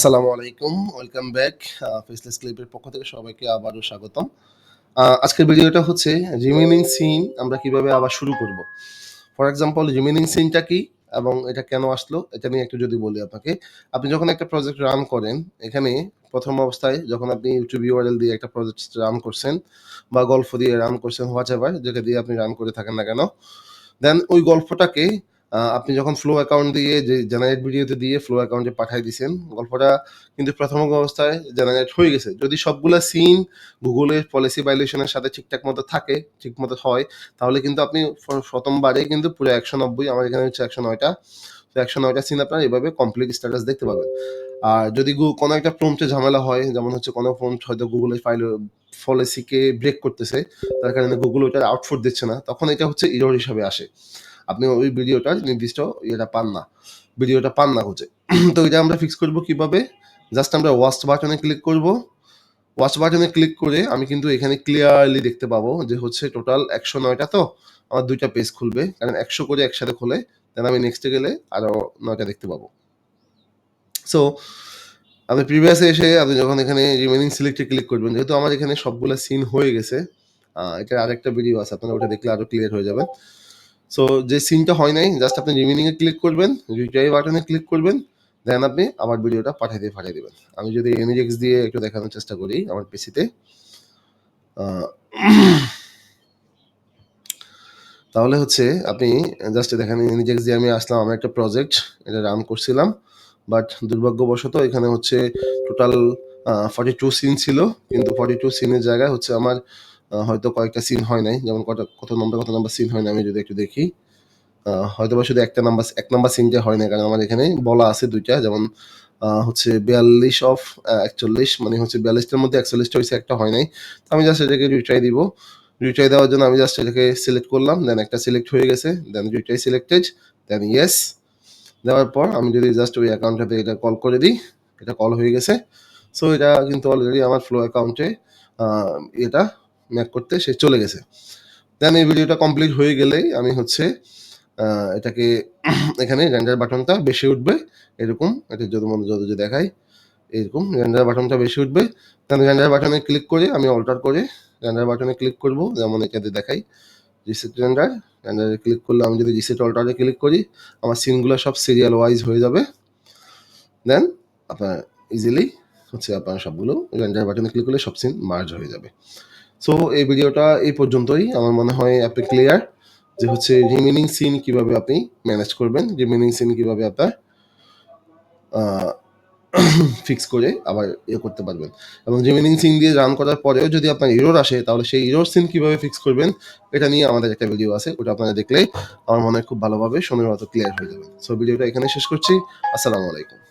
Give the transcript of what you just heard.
আসসালামু আলাইকুম, welcome back faceless ক্লিপের পক্ষ থেকে সবাইকে আবারও স্বাগতম। আজকের ভিডিওটা হচ্ছে রিমেনিং সিন, আমরা কীভাবে আবার শুরু করব। ফর এক্সাম্পল রিমেনিং সিনটা কি এবং এটা কেন আসলো, এটা নিয়ে একটু যদি বলি আপনাকে। আপনি যখন একটা প্রজেক্ট রান করেন, এখানে প্রথম অবস্থায় যখন আপনি ইউটিউব ইউআরএল দিয়ে একটা প্রজেক্ট রান করছেন বা গল্প দিয়ে রান করছেন হোয়াট যেটা দিয়ে আপনি রান করে থাকেন না কেন দেন ওই গল্পটাকে আপনি যখন ফ্লো অ্যাকাউন্ট দিয়ে যে জেনারেট ভিডিওতে দিয়ে ফ্লো অ্যাকাউন্টে পাঠিয়ে দিয়েছেন গল্পটা কিন্তু প্রথম অবস্থায় জেনারেট হয়ে গেছে। যদি সবগুলো সিন গুগলের পলিসি ভাইলেশনের সাথে ঠিকঠাক মতো থাকে, ঠিক মতো হয়, তাহলে কিন্তু আপনি প্রথমবারে কিন্তু পুরো একশো নব্বই, আমার এখানে হচ্ছে একশো নয়টা। তো একশো নয়টা সিন আপনার এভাবে কমপ্লিট স্ট্যাটাস দেখতে পাবেন। আর যদি কোনো একটা প্রম্পটে ঝামেলা হয়, যেমন হচ্ছে কোনো প্রম্পট হয়তো গুগলের ফাইল পলিসিকে ব্রেক করতেছে, তার কারণে গুগল ওইটার আউটপুট দিচ্ছে না, তখন এটা হচ্ছে ইরোর হিসাবে আসে। আপনি ওই ভিডিওটার নির্দিষ্ট ইয়েটা পান না, ভিডিওটা পান না হচ্ছে তো এটা আমরা ফিক্স করব কীভাবে? জাস্ট আমরা ওয়াচ বাটনে ক্লিক করব। ওয়াচ বাটনে ক্লিক করে আমি কিন্তু এখানে ক্লিয়ারলি দেখতে পাবো যে হচ্ছে টোটাল একশো নয়টা তো, আমার দুইটা পেজ খুলবে। কারণ একশো করে একসাথে খোলে দেন আমি নেক্সটে গেলে আরও নয়টা দেখতে পাবো। সো আপনি প্রিভিয়াসে এসে আপনি যখন এখানে রিমেনিং সিলেক্টে ক্লিক করবেন, যেহেতু আমার এখানে সবগুলো সিন হয়ে গেছে এটার আরেকটা ভিডিও আছে, আপনারা ওটা দেখলে আরও ক্লিয়ার হয়ে যাবে। সো যে সিনটা হয় নাই জাস্ট আপনি রিমেনিং এ ক্লিক করবেন রিট্রাই বাটনে ক্লিক করবেন দেন আপনি আমার ভিডিওটা পাঠিয়ে দিয়ে, পাঠিয়ে দেবেন। আমি যদি এনজেক্স দিয়ে একটু দেখানোর চেষ্টা করি আমার পিসিতে তাহলে হচ্ছে আপনি জাস্ট দেখেন এনজেক্স দিয়ে আমি আসলাম আমার একটা প্রজেক্ট এটা রান করছিলাম বাট দুর্ভাগ্যবশত এখানে হচ্ছে টোটাল ফর্টি টু সিন ছিল, কিন্তু ফর্টি টু সিনের জায়গায় হচ্ছে আমার হয়তো কয়েকটা সিন হয় নাই। যেমন কত কত নম্বর কত নম্বর সিন হয় না আমি যদি একটু দেখি। হয়তো বা শুধু একটা নাম্বার এক নাম্বার সিনটা হয় না কারণ আমার এখানে বলা আছে দুইটা। যেমন হচ্ছে বিয়াল্লিশ অফ একচল্লিশ মানে হচ্ছে বিয়াল্লিশটার মধ্যে একচল্লিশটা হয়েছে একটা হয় নাই। তো আমি জাস্ট এটাকে রিট্রাই দিব। রিট্রাই দেওয়ার জন্য আমি জাস্ট এটাকে সিলেক্ট করলাম দেন একটা সিলেক্ট হয়ে গেছে then retry selected then yes দেওয়ার পর আমি যদি জাস্ট ওই অ্যাকাউন্টটাতে এটা কল করে দিই, এটা কল হয়ে গেছে। সো এটা কিন্তু অলরেডি আমার ফ্লো অ্যাকাউন্টে এটা ম্যাক করতে, সে চলে গেছে। দেন এই ভিডিওটা কমপ্লিট হয়ে গেলেই আমি হচ্ছে এটাকে এখানে রেন্ডার বাটনটা বেশি উঠবে, এরকম, এটা যদি মনে যদি দেখাই এরকম রেন্ডার বাটনটা বেশি উঠবে। দেন রেন্ডার বাটনে ক্লিক করে আমি অল্টার করে রেন্ডার বাটনে ক্লিক করব, যেমন এটাতে দেখাই রিসেট রেন্ডার রেন্ডারে ক্লিক করলে আমি যদি রিসেট অল্টারে ক্লিক করি, আমার সিনগুলো সব সিরিয়াল ওয়াইজ হয়ে যাবে। দেন আপনার ইজিলি হচ্ছে আপনার সবগুলো রেন্ডার বাটনে ক্লিক করলে সব সিন মার্জ হয়ে যাবে। সো এই ভিডিওটা এই পর্যন্তই। আমার মনে হয় আপনি ক্লিয়ার যে হচ্ছে রিমেনিং সিন কীভাবে আপনি ম্যানেজ করবেন রিমেনিং সিন কীভাবে আপনার ফিক্স করে আবার ইয়ে করতে পারবেন। এবং রিমেনিং সিন দিয়ে রান করার পরেও যদি আপনার ইরোর আসে, তাহলে সেই ইরোর সিন কীভাবে ফিক্স করবেন, এটা নিয়ে আমাদের একটা ভিডিও আছে, ওটা আপনারা দেখলে আমার মনে হয় খুব ভালোভাবে সময়ের মতো ক্লিয়ার হয়ে যাবে। সো ভিডিওটা এখানে শেষ করছি। আসসালামু আলাইকুম।